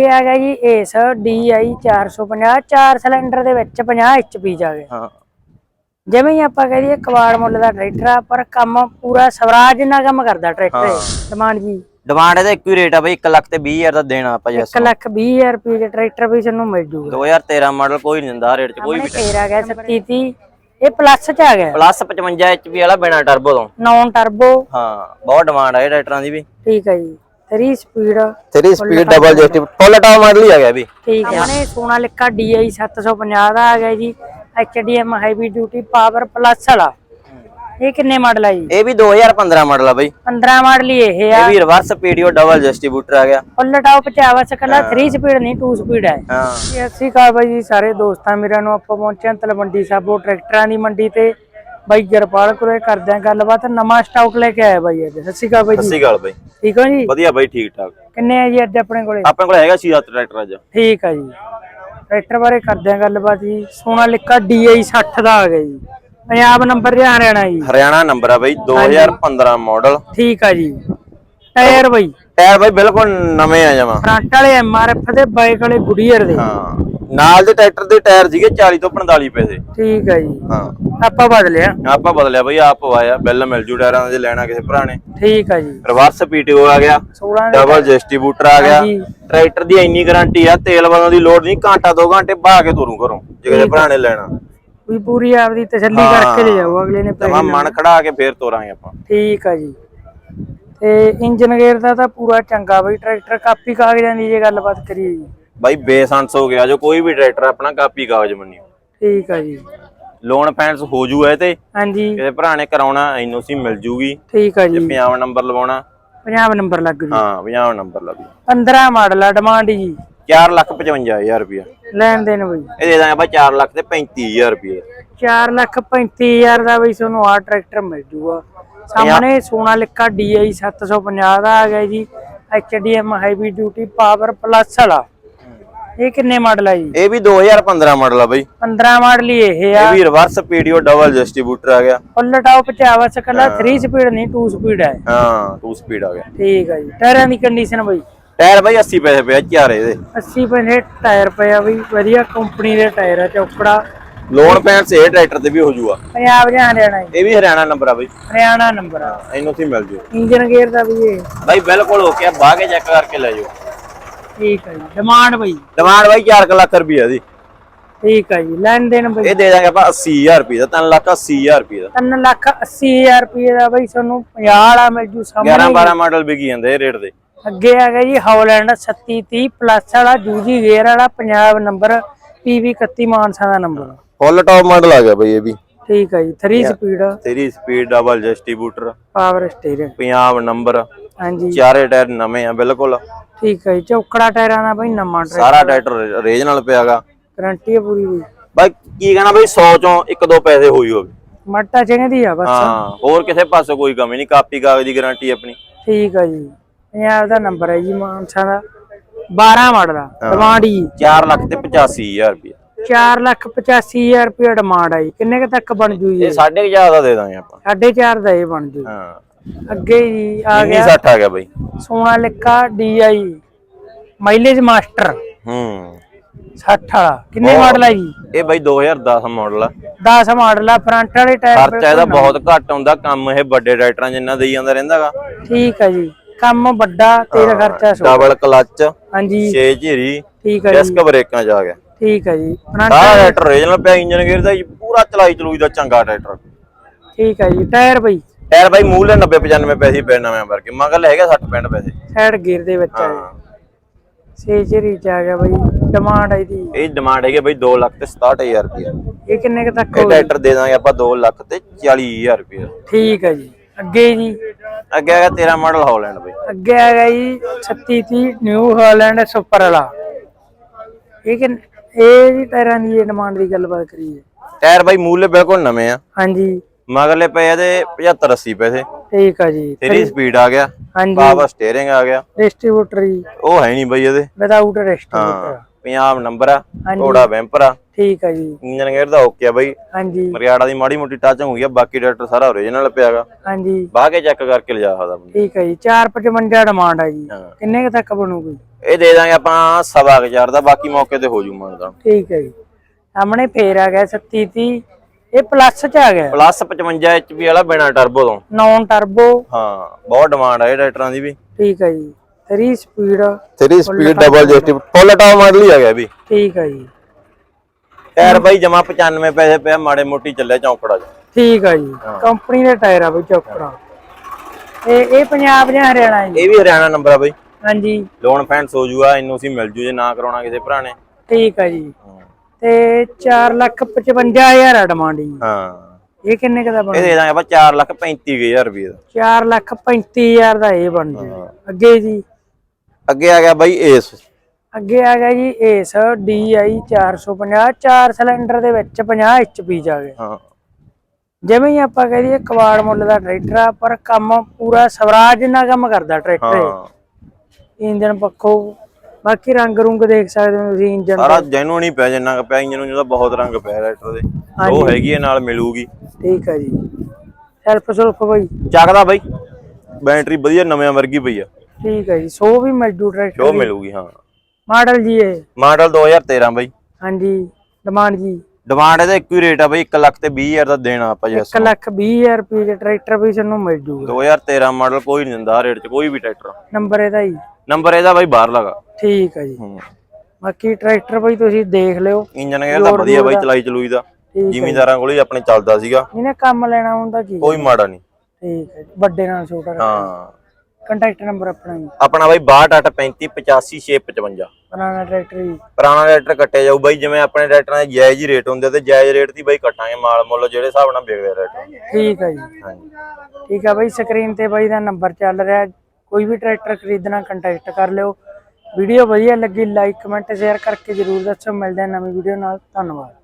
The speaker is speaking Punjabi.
ਇਹ ਆ ਗਿਆ ਜੀ ਏਸ DI 450 ਚਾਰ ਸਿਲੰਡਰ ਦੇ ਵਿੱਚ 50 HP ਜਾ ਗਿਆ ਹਾਂ। ਜਿਵੇਂ ਹੀ ਆਪਾਂ ਕਹ ਦਈਏ ਕਵਾੜ ਮੁੱਲ ਦਾ ਟਰੈਕਟਰ ਆ ਪਰ ਕੰਮ ਪੂਰਾ ਸਵਰਾਜ ਜਿੰਨਾ ਕੰਮ ਕਰਦਾ ਟਰੈਕਟਰ ਡਿਮਾਂਡ ਜੀ। ਡਿਮਾਂਡ ਇਹਦਾ ਇੱਕੋ ਹੀ ਰੇਟ ਆ ਬਈ 1 ਲੱਖ ਤੇ 20000 ਦਾ ਦੇਣਾ ਆਪਾਂ ਜੈਸ 1 ਲੱਖ 20 ਹਜ਼ਾਰ ਰੁਪਏ ਦੇ ਟਰੈਕਟਰ ਵੀ ਤੁਹਾਨੂੰ ਮਿਲ ਜੂਗਾ। 2013 ਮਾਡਲ ਕੋਈ ਨਹੀਂ ਦਿੰਦਾ ਰੇਟ 'ਚ ਕੋਈ ਵੀ ਫੇਰ ਆ ਗਿਆ 3730 ਇਹ ਪਲੱਸ ਚ ਆ ਗਿਆ। ਪਲੱਸ 55 HP ਵਾਲਾ ਬਿਨਾ ਟਰਬੋ ਤੋਂ। ਨੌਨ ਟਰਬੋ ਹਾਂ ਬਹੁਤ ਡਿਮਾਂਡ ਆ ਇਹ ਟਰੈਕਟਰਾਂ ਦੀ ਵੀ। ਠੀਕ ਹੈ ਜੀ। 3 ਸਪੀਡ 3 ਸਪੀਡ ਡਬਲ ਜੈਸਟੀ ਫੁੱਲ ਟਾਪ ਮਾਡਲ ਹੀ ਆ ਗਿਆ ਵੀ। ਠੀਕ ਹੈ ਆਪਣੇ ਸੋਨਾਲਿਕਾ DI 750 ਦਾ ਆ ਗਿਆ ਜੀ। HDM heavy duty power plus ਵਾਲਾ। ਇਹ ਕਿੰਨੇ ਮਾਡਲ ਆ ਜੀ? ਇਹ ਵੀ 2015 ਮਾਡਲ ਆ ਬਈ। 15 ਮਾਡਲ ਹੀ ਇਹ ਆ। ਇਹ ਵੀ ਰਿਵਰਸ ਪੀਡੀਓ ਡਬਲ ਡਿਸਟ੍ਰੀਬਿਊਟਰ ਆ ਗਿਆ। ਫੁੱਲ ਟਾਪ ਚਾਵਾ ਸਕਲਾ 3 ਸਪੀਡ ਨਹੀਂ 2 ਸਪੀਡ ਹੈ ਹਾਂ। ਸਤਿ ਸ਼੍ਰੀ ਅਕਾਲ ਬਾਈ ਜੀ ਸਾਰੇ ਦੋਸਤਾਂ ਮੇਰਿਆਂ ਨੂੰ ਆਪਾਂ ਪਹੁੰਚੇ ਹਾਂ ਤਲਵੰਡੀ ਸਾਬੋ ਟਰੈਕਟਰਾਂ ਦੀ ਮੰਡੀ ਤੇ। ਬਾਈ ਗਰਪਾਲ ਕੋਲੇ ਕਰਦੇ ਆਂ ਗੱਲਬਾਤ ਨਵਾਂ ਸਟਾਕ ਲੈ ਕੇ ਆਇਆ ਬਾਈ ਅੱਜ। ਸਤਿ ਸ਼੍ਰੀ ਅਕਾਲ ਬਾਈ ਜੀ। ਸਸੀ ਗੱਲ ਬਈ। ਠੀਕ ਹੋ ਜੀ? ਵਧੀਆ ਬਈ ਠੀਕ ਠਾਕ। ਕਿੰਨੇ ਆ ਜੀ ਅੱਜ ਆਪਣੇ ਕੋਲੇ? ਆਪਣੇ ਕੋਲ ਹੈਗਾ 6 ਟਰੈਕਟਰ ਅੱਜ। ਠੀਕ ਆ ਜੀ। ਟਰੈਕਟਰ ਬਾਰੇ ਕਰਦੇ ਆਂ ਗੱਲਬਾਤ ਜੀ। ਸੋਨਾਲਿਕਾ DI 60 ਦਾ ਆ ਗਿਆ ਜੀ। ਪੰਜਾਬ ਨੰਬਰ ਹਰਿਆਣਾ ਜੀ? ਹਰਿਆਣਾ ਨੰਬਰ ਆ ਬਈ 2015 ਮਾਡਲ ਠੀਕ ਆ ਜੀ। ਟਾਇਰ ਬਾਈ? ਟਾਇਰ ਬਈ ਬਿਲਕੁਲ ਨਵੇਂ ਆ ਜਮਾ। ਫਰੰਟ ਵਾਲੇ ਐਮਆਰਐਫ ਦੇ ਬਾਈਕ ਵਾਲੇ ਗੁਡੀਅਰ ਦੇ। ਹਾਂ। ਨਾਲ ਦੇ ਟਰੈਕਟਰ ਦੇ ਟਾਇਰ ਸੀਗੇ 40 ਤੋਂ 45 ਪੈਸੇ ਠੀਕ ਆ ਜੀ। ਹਾਂ। ਆਪਾਂ ਬਦਲਿਆ ਆਪਾਂ ਬਦਲਿਆ ਬਈ ਆਪ ਪਵਾਇਆ ਬਿੱਲ ਮਿਲ ਜੂ ਟਾਇਰਾਂ ਦੇ ਲੈਣਾ ਕਿਸੇ ਭਰਾ ਨੇ। ਠੀਕ ਆ ਜੀ। ਰਿਵਰਸ ਪੀਟੀਓ ਆ ਗਿਆ 16 ਦੇ ਡਬਲ ਡਿਸਟ੍ਰੀਬਿਊਟਰ ਆ ਗਿਆ। ਟਰੈਕਟਰ ਦੀ ਇੰਨੀ ਗਾਰੰਟੀ ਆ ਤੇਲ ਬਦਲਣ ਦੀ ਲੋੜ ਨਹੀਂ ਘੰਟਾ 2 ਘੰਟੇ ਬਹਾ ਕੇ ਤੁਰੂ ਘਰੋਂ ਜੇ ਕਿਸੇ ਭਰਾ ਨੇ ਲੈਣਾ। ਵੀ ਪੂਰੀ ਆਪਦੀ ਤਸੱਲੀ ਕਰਕੇ ਲੈ ਜਾਓ ਅਗਲੇ ਨੇ ਜਮਾ ਮਨ ਖੜਾ ਕੇ ਫੇਰ ਤੋਰਾਂਗੇ ਆਪਾਂ। ਠੀਕ ਆ ਜੀ। ਤੇ ਇੰਜਨ ਗੇਅਰ ਦਾ ਤਾਂ ਪੂਰਾ ਚੰਗਾ ਬਈ ਟਰੈਕਟਰ ਕਾਪੀ ਕਾਗਜ਼ਾਂ ਦੀ ਜੇ ਗੱਲਬਾਤ ਕਰੀਏ ਜੀ। ਬਾਈ ਬੇਸੰਸ ਹੋ ਗਿਆ ਜੋ ਕੋਈ ਵੀ ਟਰੈਕਟਰ ਆਪਣਾ ਕਾਪੀ ਕਾਗਜ਼ ਮੰਨਿਓ ਠੀਕ ਆ ਜੀ। ਲੋਨ ਫਾਈਨੈਂਸ ਹੋ ਜੂ ਇਹ ਤੇ। ਹਾਂਜੀ। ਕਿਸੇ ਭਰਾ ਨੇ ਕਰਾਉਣਾ ਐਨਓਸੀ ਮਿਲ ਜੂਗੀ। ਠੀਕ ਆ ਜੀ ਪੰਜਾਬ ਨੰਬਰ ਲਵਾਉਣਾ। ਪੰਜਾਬ ਨੰਬਰ ਲੱਗ ਜੂ। ਹਾਂ ਪੰਜਾਬ ਨੰਬਰ ਲੱਗੂ 15 ਮਾਡਲ ਆ ਡਿਮਾਂਡ ਜੀ। 4 ਲੱਖ 55000 ਰੁਪਇਆ। ਲੈਣ ਦੇਣ ਬਈ। ਇਹ ਦੇ ਦਾਂਗੇ ਬਾਈ 4 ਲੱਖ ਤੇ 35000 ਰੁਪਇਆ। 4 ਲੱਖ 35000 ਦਾ ਬਈ ਤੁਹਾਨੂੰ ਆ ਟਰੈਕਟਰ ਮਿਲ ਜੂਗਾ। ਸਾਹਮਣੇ ਸੋਨਾਲਿਕਾ DI 750 ਦਾ ਆ ਗਿਆ ਜੀ। HDM heavy duty power plus ਵਾਲਾ। ਇਹ ਕਿੰਨੇ ਮਾਡਲ ਆ ਜੀ? ਇਹ ਵੀ 2015 ਮਾਡਲ ਆ ਬਾਈ। 15 ਮਾਡਲ ਹੀ ਇਹ ਆ। ਇਹ ਵੀ ਰਿਵਰਸ ਪੀਡੀਓ ਡਬਲ ਡਿਸਟ੍ਰੀਬਿਊਟਰ ਆ ਗਿਆ। ਫੁੱਲ ਟਾਪ ਆਵਾ ਸਕਲਾ 3 ਸਪੀਡ ਨਹੀਂ 2 ਸਪੀਡ ਹੈ ਹਾਂ 2 ਸਪੀਡ ਆ ਗਿਆ। ਠੀਕ ਹੈ ਜੀ। ਟਾਇਰਾਂ ਦੀ ਕੰਡੀਸ਼ਨ ਬਈ? ਟਾਇਰ ਬਾਈ 80 ਪੈਸੇ ਪਿਆ ਚਾਰੇ ਇਹਦੇ। 80 ਪੈਸੇ ਟਾਇਰ ਪਿਆ ਬਈ। ਵਧੀਆ ਕੰਪਨੀ ਦੇ ਟਾਇਰ ਆ ਚੌਕੜਾ ਲੋਨ ਫਾਈਨੈਂਸ ਇਹ ਟਰੈਕਟਰ ਤੇ ਵੀ ਹੋ ਜੂਗਾ। ਪੰਜਾਬ ਜਾਂ ਹਰਿਆਣਾ ਇਹ ਵੀ ਹਰਿਆਣਾ ਨੰਬਰ ਆ ਬਾਈ। ਹਰਿਆਣਾ ਨੰਬਰ ਆ। ਐਨਓਸੀ ਮਿਲ ਜੂ। ਇੰਜਨ ਗੇਅਰ ਦਾ ਵੀ ਇਹ। ਬਾਈ ਬਿਲਕੁਲ ਹੋ ਗਿਆ ਕੇ ਚੈੱਕ ਕਰਕੇ ਲੈ ਜਾਓ ਠੀਕ ਹੈ ਜੀ ਡਿਮਾਂਡ ਬਈ। ਡਿਮਾਂਡ ਬਾਈ 4 ਲੱਖ ਰੁਪਈਆ ਦੀ। ਠੀਕ ਹੈ ਜੀ ਲੈਣ ਦੇਣ ਬਈ। ਇਹ ਦੇ ਦਾਂਗੇ ਆਪਾਂ 80000 ਰੁਪਏ ਦਾ 3 ਲੱਖ 80000 ਰੁਪਏ ਦਾ। 3 ਲੱਖ 80000 ਰੁਪਏ ਦਾ ਬਈ ਤੁਹਾਨੂੰ 50 ਵਾਲਾ ਮਿਲ ਜੂ 11 ਸਾਹਮਣੇ 12 ਮਾਡਲ ਵਿਕੀ ਜਾਂਦੇ ਇਹ ਰੇਟ ਦੇ। ਅੱਗੇ ਆ ਗਿਆ ਜੀ ਹੌਲੈਂਡ 3730 ਪਲੱਸ ਵਾਲਾ ਜੂਜੀ ਗੇਅਰ ਵਾਲਾ ਪੰਜਾਬ ਨੰਬਰ PV 31 ਮਾਨਸਾ ਦਾ ਨੰਬਰ ਫੁੱਲ ਟਾਪ ਮਾਡਲ ਆ ਗਿਆ ਬਾਈ ਇਹ ਵੀ। ਠੀਕ ਹੈ ਜੀ 3 ਸਪੀਡ ਤੇਰੀ speed double distributor power steering Punjab number ਹਾਂਜੀ। ਚਾਰੇ ਟਾਇਰ ਨਵੇਂ ਆ ਬਿਲਕੁਲ। ਠੀਕ ਹੈ ਜੀ ਚੌਕੜਾ ਟਾਇਰਾਂ ਦਾ ਬਈ ਨਵਾਂ ਟਰੈਕ ਸਾਰਾ ਟਰੈਕਟਰ ਰੇਜ ਨਾਲ ਪਿਆਗਾ ਗਾਰੰਟੀ ਹੈ ਪੂਰੀ ਦੀ। ਬਾਈ ਕੀ ਕਹਿਣਾ ਬਾਈ 100 ਚੋਂ ਇੱਕ ਦੋ ਪੈਸੇ ਹੋਈ ਹੋਵੇ। ਮੱਟਾ ਚਾਹੀਦੀ ਆ ਬਸ। ਹਾਂ ਹੋਰ ਕਿਸੇ ਪਾਸੇ ਕੋਈ ਕਮੀ ਨਹੀਂ ਕਾਪੀ ਕਾਗਜ਼ ਦੀ ਗਾਰੰਟੀ ਆਪਣੀ। ਠੀਕ ਹੈ ਜੀ। ਪੰਜਾਬ ਦਾ ਨੰਬਰ ਹੈ ਜੀ ਮਾਨਸਾ ਦਾ। 12 ਮਾਡਲ ਦਾ ਡਿਮਾਂਡ ਜੀ 4 ਲੱਖ ਤੇ 85000 ਰੁਪਏ 4 ਲੱਖ 85000 ਰੁਪਏ ਡਿਮਾਂਡ ਜੀ। ਕਿੰਨੇ ਕੁ ਤੱਕ ਬਣ ਜੂ ਇਹ ਸਾਢੇ ਕੁ ਹਜ਼ਾਰ ਦਾ ਦੇ ਦਾਂਗੇ ਆਪਾਂ। 4.5 ਦਾ ਇਹ ਬਣ ਜੂ। ਹਾਂ। ਅੱਗੇ ਜੀ ਆ ਗਿਆ। 60 ਆ ਗਿਆ ਬਾਈ। ਸੋਨਾਲਿਕਾ DI ਮਾਈਲੇਜ ਮਾਸਟਰ ਹੂੰ। 60 ਵਾਲਾ। ਕਿੰਨੇ ਮਾਡਲ ਹੈ ਜੀ? ਇਹ ਬਾਈ 2010 ਮਾਡਲ ਆ। 10 ਮਾਡਲ ਆ ਫਰੰਟ ਵਾਲੇ ਟਾਇਰ ਖਰਚਾ ਇਹਦਾ ਬਹੁਤ ਘੱਟ ਹੁੰਦਾ। ਕੰਮ ਇਹ ਵੱਡੇ ਟਰੈਕਟਰਾਂ ਜਿੰਨਾ ਦੇਈ ਜਾਂਦਾ ਰਹਿੰਦਾਗਾ। ਠੀਕ ਹੈ ਜੀ। ਕੰਮ ਵੱਡਾ ਤੇਲ ਖਰਚਾ ਸੋ। ਡਬਲ ਕਲੱਚ ਹਾਂਜੀ। 6 ਝੀਰੀ ਠੀਕ ਹੈ ਜੀ। ਡਿਸਕ ਬ੍ਰੇਕਾਂ ਚ ਆ ਗਿਆ। ਠੀਕ ਹੈ ਜੀ। ਸਾਰਾ ਟਰੈਕਟਰ ਰੀਜਨਲ ਪਿਆ ਇੰਜਨ ਗੇਅਰ ਦਾ ਜੀ, ਪੂਰਾ ਚਲਾਈ ਚਲੂਈ ਦਾ ਚੰਗਾ ਟਰੈਕਟਰ। ਠੀਕ ਹੈ ਜੀ ਟਾਇਰ ਬਈ? ਟਾਇਰ ਬਾਈ ਮੂਲੇ 90 95 ਪੈਸੇ ਪੈ ਨਵੇਂ ਵਰਗੇ। ਮਗਰ ਹੈਗਾ 60 65 ਪੈਸੇ। ਸਾਈਡ ਗੇਅਰ ਦੇ ਵਿੱਚ ਆ ਹਾਂ ਚਰੀ ਚ ਆ ਗਿਆ ਬਈ ਡਿਮਾਂਡ ਇਹਦੀ। ਇਹ ਡਿਮਾਂਡ ਹੈਗੀ ਬਾਈ 2 ਲੱਖ ਤੇ 67000 ਰੁਪਏ। ਇਹ ਕਿੰਨੇ ਕੁ ਤੱਕ ਇਹ ਟਰੈਕਟਰ ਦੇ ਦਾਂਗੇ ਆਪਾਂ 2 ਲੱਖ ਤੇ 40000 ਰੁਪਏ। ਠੀਕ ਹੈ ਜੀ। ਅੱਗੇ ਜੀ? ਅੱਗੇ ਹੈਗਾ ਤੇਰਾ ਮਾਡਲ ਹੌਲੈਂਡ ਬਾਈ। ਅੱਗੇ ਆ ਗਿਆ ਜੀ 3630 ਨਿਊ ਹਾਲੈਂਡ ਸੁਪਰ ਵਾਲਾ ਇਹ ਕਿ ਇਹ ਜੀ ਟਾਇਰਾਂ ਦੀ ਇਹ ਡਿਮਾਂਡ ਦੀ ਗੱਲਬਾਤ ਕਰੀਏ। ਟਾਇਰ ਬਾਈ ਮੂਲੇ ਬਿਲਕੁਲ ਨਵੇਂ ਆ। ਹਾਂਜੀ। ਮਗਰਲੇ ਪਏ ਇਹਦੇ 75 80 ਪੈਸੇ ਠੀਕ ਆ ਜੀ। 3 ਸਪੀਡ ਆ ਗਿਆ। ਹਾਂਜੀ। ਪਾਵਰ ਸਟੀਅਰਿੰਗ ਆ ਗਿਆ। ਡਿਸਟ੍ਰੀਬਿਊਟਰ ਜੀ। ਉਹ ਹੈ ਨਹੀਂ ਬਾਈ ਇਹਦੇ ਵਿਦਆਊਟ ਡਿਸਟ੍ਰੀਬਿਊਟਰ ਹਾਂ ਪੰਜਾਬ ਨੰਬਰ ਆ। ਘੋੜਾ ਵੈਂਪਰ ਆ। ਠੀਕ ਆ ਜੀ। ਇੰਜਨ ਗੇਅਰ ਦਾ ਓਕੇ ਆ ਬਾਈ। ਹਾਂਜੀ। ਮਰਿਆੜਾ ਦੀ ਮਾੜੀ ਮੋਟੀ ਟੱਚ ਹੋਈ ਆ ਬਾਕੀ ਟਰੈਕਟਰ ਸਾਰਾ ਓਰੀਜਨਲ ਪਿਆਗਾ। ਹਾਂਜੀ। ਬਾਹ ਕੇ ਚੈੱਕ ਕਰਕੇ ਲਿਜਾ ਸਕਦਾ ਠੀਕ ਆ ਜੀ। 455 ਡਿਮਾਂਡ ਆ ਜੀ। ਹਾਂ। ਕਿੰਨੇ ਕੁ ਤੱਕ ਬਣੂਗੀ? ਇਹ ਦੇ ਦਾਂਗੇ ਆਪਾਂ ਸਵਾ ਕੁ ਹਜ਼ਾਰ ਦਾ ਬਾਕੀ ਮੌਕੇ ਤੇ ਹੋ ਜੂ ਮੰਗਦਾ ਠੀਕ ਹੈ ਜੀ। ਸਾਹਮਣੇ ਫੇਰ ਆ ਗਿਆ 37 30 ਇਹ ਪਲੱਸ ਚ ਆ ਗਿਆ। ਪਲੱਸ 55 HP ਵਾਲਾ ਬਿਨਾ ਟਰਬੋ ਤੋਂ। ਨੌਨ ਟਰਬੋ ਹਾਂ ਬਹੁਤ ਡਿਮਾਂਡ ਹੈ ਟਰੈਕਟਰਾਂ ਦੀ ਵੀ। ਠੀਕ ਹੈ ਜੀ। 3 ਸਪੀਡ 3 ਸਪੀਡ ਡਬਲ ਜੈਸਟੀ ਫੁੱਲ ਟਾਪ ਮਾਡਲ ਹੀ ਆ ਗਿਆ ਵੀ। ਠੀਕ ਹੈ ਜੀ। ਟਾਇਰ ਬਾਈ ਜਮਾ 95 ਪੈਸੇ ਪਿਆ ਮਾੜੇ ਮੋਟੀ ਚੱਲੇ ਚੌਂਕੜਾ ਚ ਠੀਕ ਹੈ ਜੀ। ਕੰਪਨੀ ਦੇ ਟਾਇਰ ਆ ਬਈ ਚੌਕੜਾ। ਇਹ ਇਹ ਪੰਜਾਬ ਜਾਂ ਹਰਿਆਣਾ ਜੀ? ਇਹ ਵੀ ਹਰਿਆਣਾ ਨੰਬਰ ਆ ਬਾਈ। ਹਾਂਜੀ। ਲੋਨ ਫੈਂਸ ਹੋ ਜੂਗਾ ਇਹਨੂੰ ਅਸੀਂ ਮਿਲ ਜੂ ਜੇ ਨਾ ਕਰਾਉਣਾ ਕਿਸੇ ਭਰਾ ਨੇ। ਠੀਕ ਹੈ ਜੀ। ਤੇ 4 ਲੱਖ 55000 ਆ ਡਿਮਾਂਡ ਜੀ। ਹਾਂ। ਇਹ ਕਿੰਨੇ ਕੁ ਦਾ ਇਹ ਬਣ ਦੇ ਦਾਂਗੇ ਆਪਾਂ 4 ਲੱਖ 35000 ਰੁਪਏ ਦਾ। 4 ਲੱਖ 35000 ਦਾ ਇਹ ਬਣ ਜੂ। ਅੱਗੇ ਜੀ। ਅੱਗੇ ਆ ਗਿਆ ਬਾਈ ਏਸ ਅੱਗੇ ਆ ਗਿਆ ਜੀ ਏਸ DI 450 ਚਾਰ ਸਿਲੰਡਰ ਦੇ ਵਿੱਚ 50 HP ਆ ਗਿਆ ਹਾਂ। ਜਿਵੇਂ ਹੀ ਆਪਾਂ ਕਹਿ ਦਈਏ ਕਵਾੜ ਮੁੱਲ ਦਾ ਟਰੈਕਟਰ ਆ ਪਰ ਕੰਮ ਪੂਰਾ ਸਵਰਾਜ ਜਿੰਨਾ ਕੰਮ ਕਰਦਾ ਟਰੈਕਟਰ। ਹਾਂ। ਇੰਜਨ ਪੱਖੋਂ ਬਾਕੀ ਰੰਗ ਰੁੰਗ ਦੇਖ ਸਕਦੇ ਹੋ ਤੁਸੀਂ ਇੰਜਨ ਸਾਰਾ ਜੈਨੂਨ ਹੀ ਪਿਆ ਜਿੰਨਾ ਕੁ ਪਿਆ ਇੰਜਨ ਨੂੰ ਜਿਹਦਾ ਬਹੁਤ ਰੰਗ ਪਿਆ ਟਰੈਕਟਰ ਦੇ। ਉਹ ਹੈਗੀ ਹੈ ਨਾਲ ਮਿਲੂਗੀ। ਠੀਕ ਹੈ ਜੀ। ਸੈਲਫ ਸੁਲਫ ਬਈ। ਚੱਕਦਾ ਬਾਈ। ਬੈਟਰੀ ਵਧੀਆ ਨਵੇਂ ਵਰਗੀ ਪਈ ਆ। ਠੀਕ ਹੈ ਜੀ ਸੋ ਵੀ ਟਰੈਕਟਰ ਉਹ ਮਿਲੂਗੀ ਹਾਂ। ਮਾਡਲ ਜੀ ਇਹ। ਮਾਡਲ 2013 ਬਾਈ। ਹਾਂਜੀ ਡਿਮਾਂਡ ਜੀ। ਡਿਮਾਂਡ ਇਹਦਾ ਇੱਕੋ ਹੀ ਰੇਟ ਆ ਬਾਈ 1 ਲੱਖ ਤੇ 20000 ਦਾ ਦੇਣਾ ਆਪਾਂ ਜੈਸ 1 ਲੱਖ 20000 ਰੁਪਏ ਦੇ ਟਰੈਕਟਰ ਵੀ ਤੁਹਾਨੂੰ ਮਿਲ ਜੂਗਾ 2013 ਮਾਡਲ ਕੋਈ ਨਹੀਂ ਦਿੰਦਾ ਰੇਟ 'ਚ ਕੋਈ ਵੀ ਟਰੈਕਟਰ ਨੰਬਰ ਇਹਦਾ ਜੀ ਨੰਬਰ ਇਹਦਾ ਬਾਈ ਬਾਹਰ ਲਗਾ ਠੀਕ ਹੈ ਜੀ। ਬਾਕੀ ਟਰੈਕਟਰ ਬਈ ਤੁਸੀਂ ਦੇਖ ਲਿਓ। ਇੰਜਨ ਇਹਦਾ ਵਧੀਆ ਬਾਈ ਚਲਾਈ ਚਲੂਈ ਦਾ। ਜ਼ਿਮੀਂਦਾਰਾਂ ਕੋਲ ਹੀ ਆਪਣੇ ਚੱਲਦਾ ਸੀਗਾ। ਇਹਨੇ ਕੰਮ ਲੈਣਾ ਹੁੰਦਾ ਕੀ? ਕੋਈ ਮਾੜਾ ਨਹੀਂ। ਠੀਕ ਹੈ ਜੀ। ਵੱਡੇ ਨਾਲ ਛੋਟਾ ਹਾਂ। ਕੰਟੈਕਟ ਨੰਬਰ ਆਪਣਾ ਜੀ। ਆਪਣਾ ਬਾਈ 6285585655 ਪੁਰਾਣਾ ਟਰੈਕਟਰ ਜੀ। ਪੁਰਾਣਾ ਟਰੈਕਟਰ ਕੱਟਿਆ ਜਾਊ ਬਾਈ। ਜਿਵੇਂ ਆਪਣੇ ਟਰੈਕਟਰਾਂ ਦੇ ਜਾਇਜ਼ ਹੀ ਰੇਟ ਹੁੰਦੇ ਤੇ ਜਾਇਜ਼ ਰੇਟ ਦੀ ਬਾਈ ਕੱਟਾਂਗੇ ਮਾਲ ਮੁੱਲ ਜਿਹੜੇ ਹਿਸਾਬ ਨਾਲ ਵਿਕਦੇ ਟਰੈਕਟਰ ਠੀਕ ਹੈ ਜੀ। ਠੀਕ ਹੈ ਬਾਈ। ਸਕਰੀਨ ਤੇ ਬਾਈ ਦਾ ਨੰਬਰ ਚੱਲ ਰਿਹਾ। ਕੋਈ ਵੀ ਟਰੈਕਟਰ ਖਰੀਦਣਾ ਕੰਟੈਕਟ ਕਰ ਲਿਓ। ਵੀਡੀਓ ਵਧੀਆ ਲੱਗੀ ਲਾਈਕ ਕਮੈਂਟ ਸ਼ੇਅਰ ਕਰਕੇ ਜਰੂਰ ਦੱਸੋ। ਮਿਲਦੇ ਹਾਂ ਨਵੀਂ ਵੀਡੀਓ ਨਾਲ। ਧੰਨਵਾਦ।